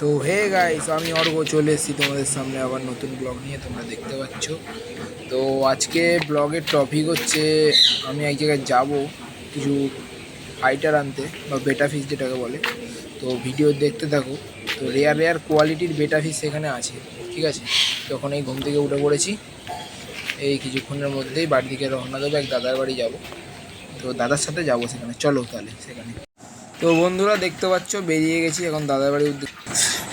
তো hey guys আমি অর্ঘ চলে এসেছি তোমাদের সামনে আবার নতুন ব্লগ নিয়ে, তোমরা দেখতে পাচ্ছ। তো আজকে ব্লগের টপিক হচ্ছে, আমি এক জায়গায় যাব কিছু ফাইটার আনতে, বা বেটা ফিস যেটাকে বলে। তো ভিডিও দেখতে থাকো। তো রেয়ার রেয়ার কোয়ালিটির বেটা ফিস সেখানে আছে, ঠিক আছে? তখন এই ঘুম থেকে উঠে পড়েছি। এই কিছুক্ষণের মধ্যেই বাড়ি থেকে রওনা দেবো, এক দাদার বাড়ি যাব। তো দাদার সাথে যাব সেখানে। চলো তাহলে সেখানে। তো বন্ধুরা দেখতে পাচ্ছ, বেরিয়ে গেছি এখন দাদার বাড়ির উদ্দেশ্যে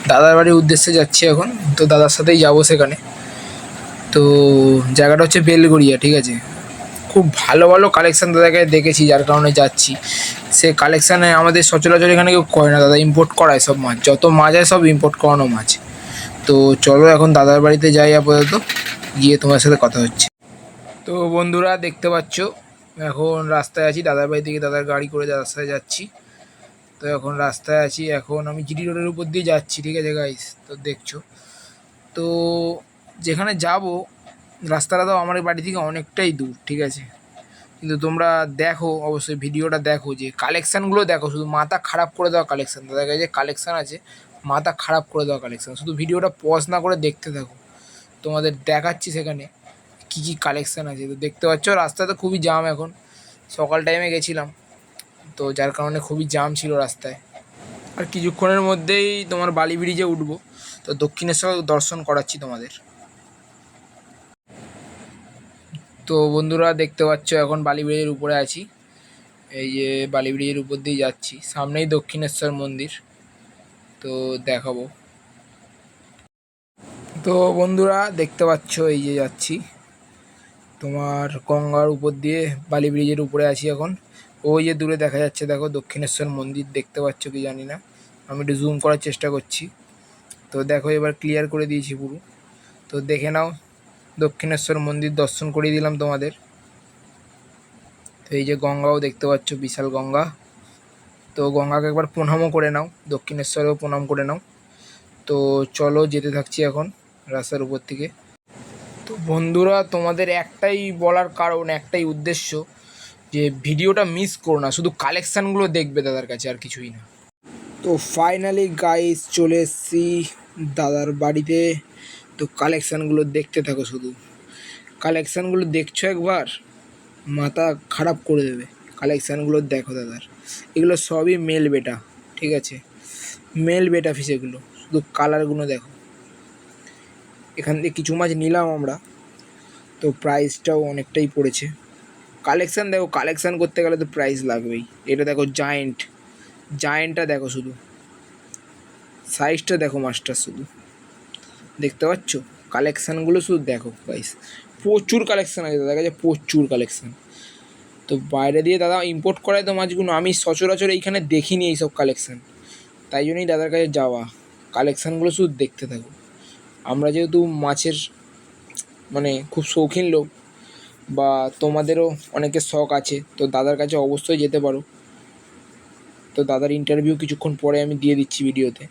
দাদার বাড়ির উদ্দেশ্যে যাচ্ছি এখন। তো দাদার সাথেই যাব সেখানে। তো জায়গাটা হচ্ছে বেলগড়িয়া, ঠিক আছে? খুব ভালো ভালো কালেকশান দাদাকে দেখেছি, যার কারণে যাচ্ছি। সে কালেকশানে আমাদের সচরাচর এখানে কেউ করে না, দাদা ইম্পোর্ট করায় সব মাছ। যত মাছ হয় সব ইম্পোর্ট করানো মাছ। তো চলো এখন দাদার বাড়িতে যাই আপাতত, গিয়ে তোমার সাথে কথা হচ্ছে। তো বন্ধুরা দেখতে পাচ্ছ, এখন রাস্তায় আছি, দাদার বাড়ি থেকে দাদার গাড়ি করে দাদার সাথে যাচ্ছি। তো এখন রাস্তায় আছি, এখন আমি জিডি রোডের উপর দিয়ে যাচ্ছি, ঠিক আছে গাইস তো দেখছ। তো যেখানে যাব, রাস্তাটা তো আমার বাড়ি থেকে অনেকটাই দূর, ঠিক আছে? কিন্তু তোমরা দেখো, অবশ্যই ভিডিওটা দেখো, যে কালেকশানগুলো দেখো, শুধু মাথা খারাপ করে দেওয়া কালেকশান কাছে যে কালেকশান আছে, মাথা খারাপ করে দেওয়া কালেকশান শুধু ভিডিওটা পজ না করে দেখতে থাকো। তোমাদের দেখাচ্ছি সেখানে কী কী কালেকশান আছে। তো দেখতে পাচ্ছ রাস্তাতে খুবই জাম এখন। সকাল টাইমে গেছিলাম। তো যার কারণে খুবই জাম ছিল রাস্তায়। আর কিছুক্ষণের মধ্যেই তোমার বালি ব্রিজে উঠবো। তো দক্ষিণেশ্বর দর্শন করাচ্ছি তোমাদের। তো বন্ধুরা, দেখতে পাচ্ছ এখন বালি ব্রিজের উপরে আছি। এই যে বালি ব্রিজের উপর দিয়ে যাচ্ছি। সামনেই দক্ষিণেশ্বর মন্দির। তো দেখাবো। তো বন্ধুরা, দেখতে পাচ্ছ এই যে যাচ্ছি। তোমার গঙ্গার উপর দিয়ে বালি ব্রিজের উপরে আছি এখন। ওই যে দূরে দেখা যাচ্ছে, দেখো দক্ষিণেশ্বর মন্দির দেখতে পাচ্ছ কি জানি না। আমি একটু জুম করার চেষ্টা করছি। তো দেখো এবার ক্লিয়ার করে দিয়েছি পুরো। তো দেখে নাও, দক্ষিণেশ্বর মন্দির দর্শন করিয়ে দিলাম তোমাদের। তো এই যে গঙ্গাও দেখতে পাচ্ছ, বিশাল গঙ্গা। তো গঙ্গাকে একবার প্রণামও করে নাও, দক্ষিণেশ্বরেও প্রণাম করে নাও। তো চলো যেতে থাকছি এখন রাস্তার উপর থেকে। তো বন্ধুরা, তোমাদের একটাই বলার কারণ, একটাই উদ্দেশ্য যে ভিডিওটা মিস করো না, শুধু কালেকশানগুলো দেখবে দাদার কাছে আর কিছুই না। তো ফাইনালি গাইস চলে এসেছি দাদার বাড়িতে। তো কালেকশানগুলো দেখতে থাকো শুধু। কালেকশানগুলো দেখছ একবার, মাথা খারাপ করে দেবে। কালেকশানগুলো দেখো দাদার। এগুলো সবই মেল বেটা ঠিক আছে? মেল বেটা ফিস এগুলো, শুধু কালারগুলো দেখো। এখান থেকে কিছু মাছ নিলাম আমরা। তো প্রাইসটাও অনেকটাই পড়েছে। কালেকশান দেখো কালেকশান করতে গেলে তো প্রাইস লাগবেই। এটা দেখো জায়েন্ট জায়েন্টটা দেখো শুধু। সাইজটা দেখো মাস্টার শুধু। দেখতে পাচ্ছ? কালেকশানগুলো শুধু দেখো গাইস প্রচুর কালেকশান আছে দাদার কাছে প্রচুর কালেকশান তো বাইরে দিয়ে দাদা ইম্পোর্ট করায় তো মাছগুলো, আমি সচরাচর এইখানে দেখিনি এইসব কালেকশান তাই জন্যই দাদার কাছে যাওয়া। কালেকশানগুলো শুধু দেখতে থাকো। আমরা যেহেতু মাছের মানে খুব শৌখিন লোক বা তোমাদেরও অনেকের শখ আছে, তো দাদার কাছে অবশ্যই যেতে পারো। তো দাদার ইন্টারভিউ কিছুক্ষণ পরে আমি দিয়ে দিচ্ছি ভিডিওতে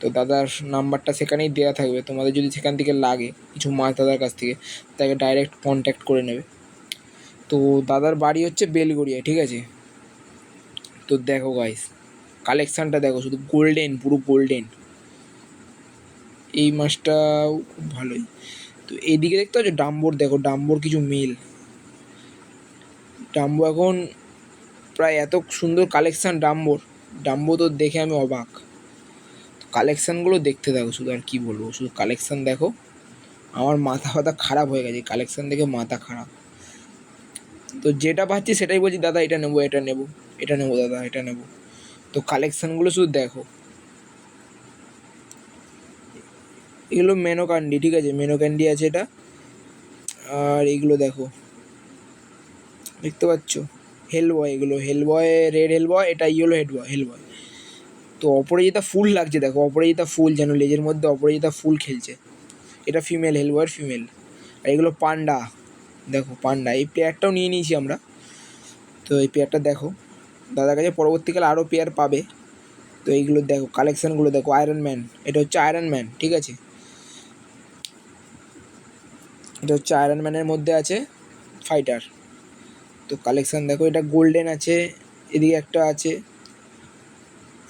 তো দাদার নাম্বারটা সেখানেই দেওয়া থাকবে, তোমাদের যদি সেখান থেকে লাগে কিছু মাছ দাদার কাছ থেকে, তাকে ডাইরেক্ট কন্ট্যাক্ট করে নেবে। তো দাদার বাড়ি হচ্ছে বেলগড়িয়া, ঠিক আছে? তো দেখো গাইস কালেকশানটা দেখো, শুধু গোল্ডেন পুরো গোল্ডেন এই মাছটাও খুব ভালোই। তো এইদিকে দেখতে পাচ্ছ, ডাম্বোর, দেখো, ডাম্বোর কিছু মিল। ডাম্বো এখন প্রায় এত সুন্দর কালেকশান ডাম্বোর। ডাম্বো তো দেখে আমি অবাক। কালেকশানগুলো দেখতে থাকো, শুধু আর কি বলব, শুধু কালেকশান দেখো। আমার মাথা ফাথা খারাপ হয়ে গেছে কালেকশান দেখে মাথা খারাপ। তো যেটা পাচ্ছি সেটাই বলছি, দাদা, এটা নেব এটা নেব এটা নেব, দাদা, এটা নেব। তো কালেকশানগুলো শুধু দেখো। এগুলো মেনো ক্যান্ডি ঠিক আছে? মেনো ক্যান্ডি আছে এটা। আর এগুলো দেখো। দেখতে পাচ্ছ? হেল বয় এগুলো। হেল বয় রেড হেল বয় এটা ইয়েলো হেড বয় হেল বয় তো অপরাজিতা ফুল লাগছে, দেখো। অপরাজিতা ফুল যেন লেজের মধ্যে অপরাজিতা ফুল খেলছে। এটা ফিমেল হেল বয়ের ফিমেল আর এগুলো পান্ডা। দেখো, পান্ডা। এই পেয়ারটাও নিয়ে নিয়েছি আমরা। তো এই পেয়ারটা দেখো। দাদার কাছে পরবর্তীকালে আরও পেয়ার পাবে। তো এইগুলো দেখো কালেকশানগুলো দেখো। আয়রন ম্যান এটা হচ্ছে আয়রন ম্যান ঠিক আছে? এটা হচ্ছে আয়রন ম্যানের মধ্যে আছে ফাইটার তো কালেকশান দেখো, এটা গোল্ডেন আছে, এদিকে একটা আছে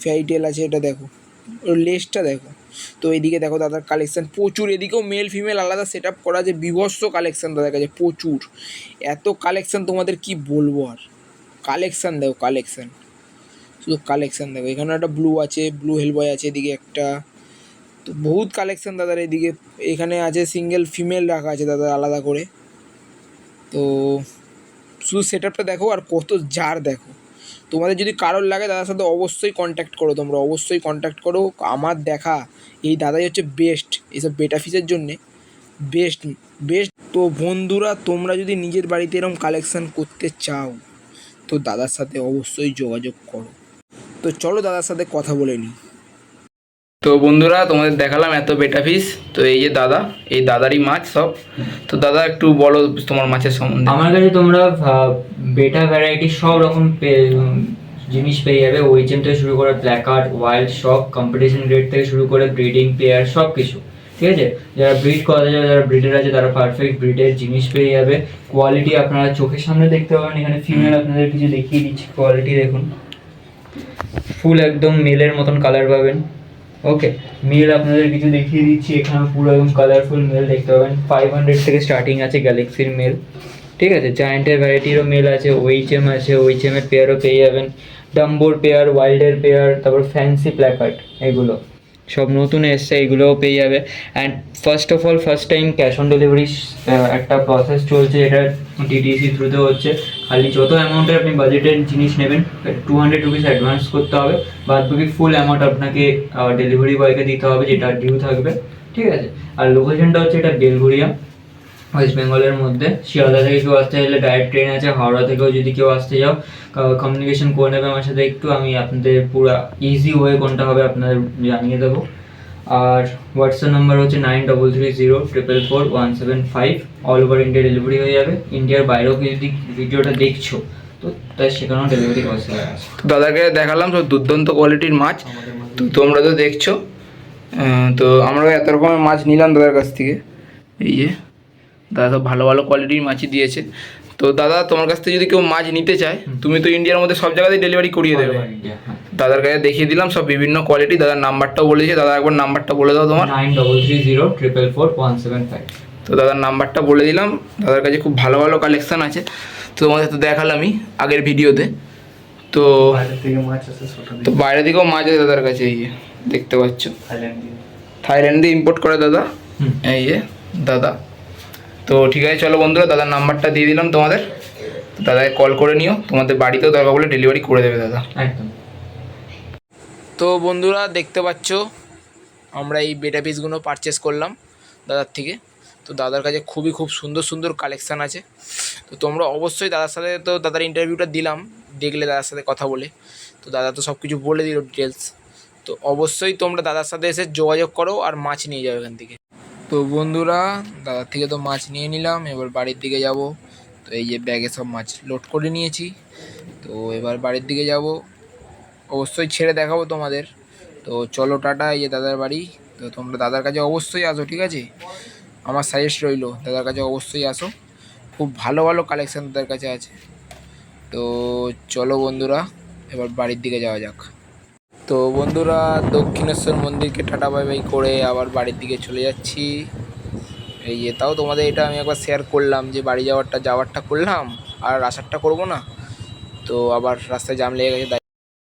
ফেয়ারিটেল আছে, এটা দেখো। ওর লেসটা দেখো। তো এদিকে দেখো দাদার কালেকশান প্রচুর। এদিকেও মেল ফিমেল আলাদা সেট আপ করা আছে, বিভৎস কালেকশান দাদার কাছে, প্রচুর। এত কালেকশান তোমাদের কি বলব আর? কালেকশান দেখো কালেকশান শুধু কালেকশান দেখো। এখানে একটা ব্লু আছে ব্লু হেলবয় আছে, এদিকে একটা। তো বহুত কালেকশন দাদার এদিকে। এখানে আছে সিঙ্গেল ফিমেল রাখা আছে দাদা আলাদা করে। তো শুধু সেট আপটা দেখো আর কত জার দেখো। তোমাদের যদি কারোর লাগে দাদার সাথে অবশ্যই কন্ট্যাক্ট করো তোমরা, অবশ্যই কন্ট্যাক্ট করো। আমার দেখা, এই দাদাই হচ্ছে বেস্ট এইসব বেটা ফিসের জন্যে। বেস্ট বেস্ট তো বন্ধুরা, তোমরা যদি নিজের বাড়িতে এরকম কালেকশান করতে চাও, তো দাদার সাথে অবশ্যই যোগাযোগ করো। তো চলো দাদার সাথে কথা বলে নিই। তো বন্ধুরা তোমাদের দেখালাম এত বেটা ফিস তো এই যে দাদা এই দাদারই মাছ সব। তো দাদা একটু বলো তোমার মাছের সম্বন্ধে। আমার কাছে তোমরা বেটা ভ্যারাইটি সব রকম জিনিস পেয়ে যাবে। ওইচএম থেকে শুরু করে ব্ল্যাক আর্ট ওয়াইল্ড সব কম্পিটিশন গ্রেড থেকে শুরু করে ব্রিডিং প্লেয়ার সব কিছু। ঠিক আছে? যারা ব্রিড করাতে যাবে যারা ব্রিডের আছে তারা পারফেক্ট ব্রিডের জিনিস পেয়ে যাবে। কোয়ালিটি আপনারা চোখের সামনে দেখতে পাবেন। এখানে ফিমেল আপনাদের কিছু দেখিয়ে দিচ্ছি। কোয়ালিটি দেখুন। ফুল একদম মেলের মতন কালার পাবেন। ওকে মেল আপনাদের কিছু দেখিয়ে দিচ্ছি। এখানে পুরো একদম কালারফুল মেল দেখতে পাবেন। ফাইভ হান্ড্রেড থেকে স্টার্টিং আছে গ্যালাক্সির মেল ঠিক আছে? জায়েন্টের ভ্যারাইটিরও মেল আছে ওইচএম আছে ওইচএমের পেয়ারও পেয়ে যাবেন। ডাম্বোর পেয়ার ওয়াইল্ডের পেয়ার তারপর ফ্যান্সি প্ল্যাকার্ড এগুলো। সব নতুন এসছে, এগুলোও পেয়ে যাবে। And first of all first time cash on delivery একটা প্রসেস চলছে, এটা ডিটিসি থ্রুতে হচ্ছে। খালি যত অ্যামাউন্টের আপনি বাজেটের জিনিস নেবেন টু হান্ড্রেড রুপিস অ্যাডভান্স করতে হবে, বাদ বাকি ফুল অ্যামাউন্ট আপনাকে ডেলিভারি বয়কে দিতে হবে, যেটা ডিউ থাকবে। ঠিক আছে? আর লোকেশনটা হচ্ছে এটা বেলঘুরিয়া ওয়েস্ট বেঙ্গলের মধ্যে। শিয়ালদা থেকে কেউ আসতে চাইলে ডাইরেক্ট ট্রেন আছে, হাওড়া থেকেও যদি কেউ আসতে যাও কমিউনিকেশন করে নেবে আমার সাথে একটু, আমি আপনাদের পুরো ইজি ওয়ে কোনটা হবে আপনাদের জানিয়ে দেবো। আর হোয়াটসঅ্যাপ নাম্বার হচ্ছে nine double three zero triple four one seven five all over India delivery হয়ে যাবে। ইন্ডিয়ার বাইরেও যদি ভিডিওটা দেখছ, তো তাই সেখানেও ডেলিভারি তো দাদাকে দেখালাম সব দুর্দান্ত কোয়ালিটির মাছ। তো তোমরা তো দেখছ। তো আমরা এত রকমের মাছ নিলাম দাদার কাছ থেকে। এই যে। দাদা সব ভালো ভালো কোয়ালিটির মাছই দিয়েছে। তো দাদা তোমার কাছ থেকে যদি কেউ মাছ নিতে চায় তুমি তো ইন্ডিয়ার মধ্যে সব জায়গাতেই ডেলিভারি করিয়ে দেবে। হ্যাঁ। দাদার কাছে দেখিয়ে দিলাম সব বিভিন্ন কোয়ালিটি দাদার নাম্বারটাও বলেছে। দাদা একবার নাম্বারটা বলে দাও তোমার। Nine double three zero triple four one seven five তো দাদার নাম্বারটা বলে দিলাম। দাদার কাছে খুব ভালো ভালো কালেকশন আছে। তো তোমাদের তো দেখালামই আগের ভিডিওতে। তো তো বাইরে থেকেও মাছ আছে দাদার কাছে এই দেখতে পাচ্ছ। থাইল্যান্ড দিয়ে। থাইল্যান্ড দিয়ে ইম্পোর্ট করে দাদা। এই যে দাদা। তো ঠিক আছে, চলো বন্ধুরা, দাদার নাম্বারটা দিয়ে দিলাম তোমাদের। দাদাকে কল করে নিও। তোমাদের বাড়িতেও দরকার বলে ডেলিভারি করে দেবে দাদা। একদম। তো বন্ধুরা, দেখতে পাচ্ছ, আমরা এই বেটা পিসগুলো পারচেস করলাম দাদার থেকে। তো দাদার কাছে খুবই খুব সুন্দর সুন্দর কালেকশান আছে। তো তোমরা অবশ্যই দাদার সাথে তো দাদার ইন্টারভিউটা দিলাম, দেখলে দাদার সাথে কথা বলে। তো দাদা তো সব কিছু বলে দিল ডিটেলস তো অবশ্যই তোমরা দাদার সাথে এসে যোগাযোগ করো আর মাছ নিয়ে যাও এখান থেকে। তো বন্ধুরা দাদার থেকে তো মাছ নিয়ে নিলাম, এবার বাড়ির দিকে যাব। তো এই যে ব্যাগে সব মাছ লোড করে নিয়েছি। তো এবার বাড়ির দিকে যাব। অবশ্যই ছেড়ে দেখাবো তোমাদের। তো চলো টাটা, এই যে দাদার বাড়ি। তো তোমরা দাদার কাছে অবশ্যই আসো, ঠিক আছে? আমার সাজেস্ট রইল, দাদার কাছে অবশ্যই আসো। খুব ভালো ভালো কালেকশান দাদার কাছে আছে। তো চলো বন্ধুরা, এবার বাড়ির দিকে যাওয়া যাক। তো বন্ধুরা দক্ষিণেশ্বর মন্দিরকে টাটা বাই বাই করে আবার বাড়ির দিকে চলে যাচ্ছি। এই যে, তাও তোমাদের এটা আমি একবার শেয়ার করলাম যে বাড়ি যাওয়ারটা যাওয়ারটা করলাম আর আসারটা করব না? তো আবার রাস্তায় জাম লেগে গেছে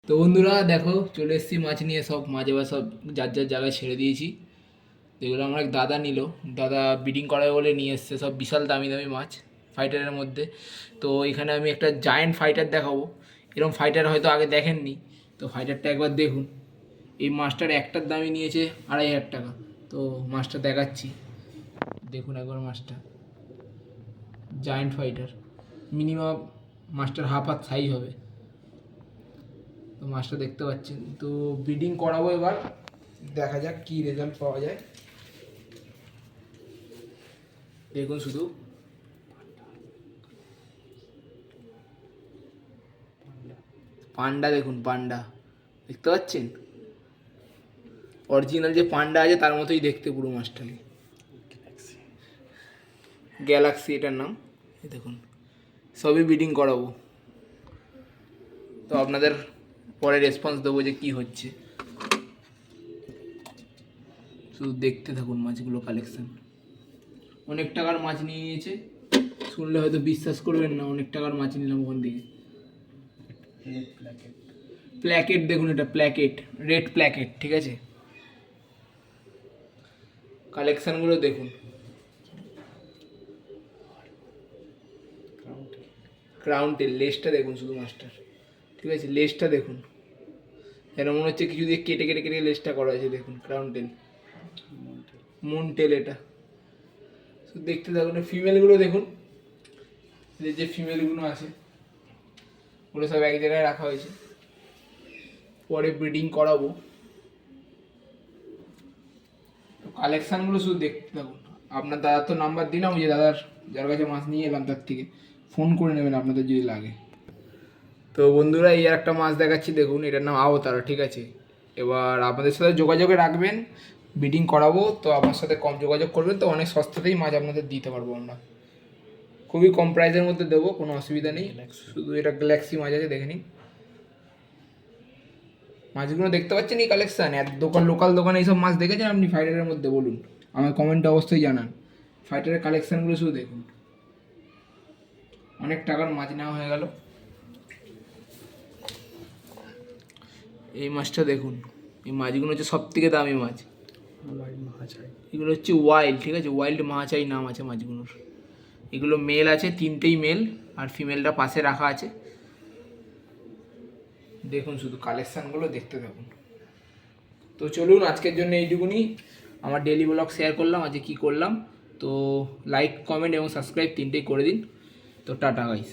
তো বন্ধুরা দেখো, চলে এসেছি, মাছ নিয়ে সব, মাছ এবার সব যার যার জায়গায় ছেড়ে দিয়েছি। যেগুলো আমার এক দাদা নিল। দাদা বিডিং করাবে বলে নিয়ে এসছে, সব বিশাল দামি দামি মাছ ফাইটারের মধ্যে। তো এখানে আমি একটা জায়েন্ট ফাইটার দেখাবো। এরকম ফাইটার হয়তো আগে দেখেননি। তো ফাইটারটা একবার দেখুন। এই মাছটার একটার দামই নিয়েছে আড়াই হাজার টাকা। তো মাছটা দেখাচ্ছি। দেখুন একবার মাছটা। জায়েন্ট ফাইটার মিনিমাম মাছটার হাফ হাত সাইজ হবে। তো মাছটা দেখতে পাচ্ছেন। তো ব্রিডিং করাবো এবার। দেখা যাক কি রেজাল্ট পাওয়া যায়। দেখুন শুধু। পান্ডা দেখুন, পান্ডা। দেখতে পাচ্ছেন? অরিজিনাল যে পান্ডা আছে, তার মতোই দেখতে পুরো মাছটাকে। গ্যালাক্সি এটার নাম। দেখুন, সবই ব্রিডিং করাবো। তো আপনাদের পরে রেসপন্স দেবো যে কি হচ্ছে। শুধু দেখতে থাকুন মাছগুলো কালেকশন অনেক টাকার মাছ নিয়ে নিয়েছে। শুনলে হয়তো বিশ্বাস করবেন না, অনেক টাকার মাছ নিলাম ওখান থেকে। রেড প্ল্যাকেট প্ল্যাকেট দেখুন এটা প্ল্যাকেট রেড প্ল্যাকেট ঠিক আছে? কালেকশনগুলো দেখুন। ক্রাউন্টেল লেসটা দেখুন শুধু মাস্টার ঠিক আছে লেসটা দেখুন। যেন মনে হচ্ছে কিছু দিয়ে কেটে কেটে কেটে লেসটা করা হয়েছে দেখুন ক্রাউনটেল মন্টেল এটা। দেখতে থাকুন ফিমেলগুলো দেখুন। যে ফিমেলগুলো আছে। ওগুলো সব এক জায়গায় রাখা হয়েছে। পরে ব্রিডিং করাবো। কালেকশানগুলো শুধু দেখতে থাকুন আপনার দাদার তো নাম্বার দিলাম যে দাদার, যার কাছে মাছ নিয়ে এলাম তার থেকে। ফোন করে নেবেন আপনাদের যদি লাগে। তো বন্ধুরা, এই একটা মাছ দেখাচ্ছি, দেখুন, এটার নাম আওতারা, ঠিক আছে? এবার আপনাদের সাথে যোগাযোগে রাখবেন বিডিং করাবো, তো আমার সাথে কম যোগাযোগ করবেন, তো অনেক সস্তাতেই মাছ আপনাদের দিতে পারব আমরা। খুবই কম প্রাইসের মধ্যে দেবো কোনো অসুবিধা নেই। শুধু এটা গ্যালাক্সি মাছ আছে দেখে নিন। মাছগুলো দেখতে পাচ্ছেন এই কালেকশান এক দোকান লোকাল দোকানে এইসব মাছ দেখেছেন আপনি? ফাইটারের মধ্যে বলুন। আমার কমেন্টে অবশ্যই জানান। ফাইটারের কালেকশানগুলো শুধু দেখুন। অনেক টাকার মাছ নেওয়া হয়ে গেল। এই মাছটা দেখুন। এই মাছগুলো হচ্ছে সব থেকে দামি মাছ। মাছ এগুলো হচ্ছে ওয়াইল্ড ঠিক আছে? ওয়াইল্ড মাছাই নাম আছে মাছগুলোর। এগুলো মেল আছে, তিনটেই মেল আর ফিমেলটা পাশে রাখা আছে। দেখুন শুধু কালেকশানগুলো দেখতে থাকুন। তো চলুন, আজকের জন্য এইটুকুনি। আমার ডেলি ব্লগ শেয়ার করলাম, আজকে কী করলাম? তো লাইক কমেন্ট এবং সাবস্ক্রাইব তিনটেই করে দিন। তো টাটা গাইস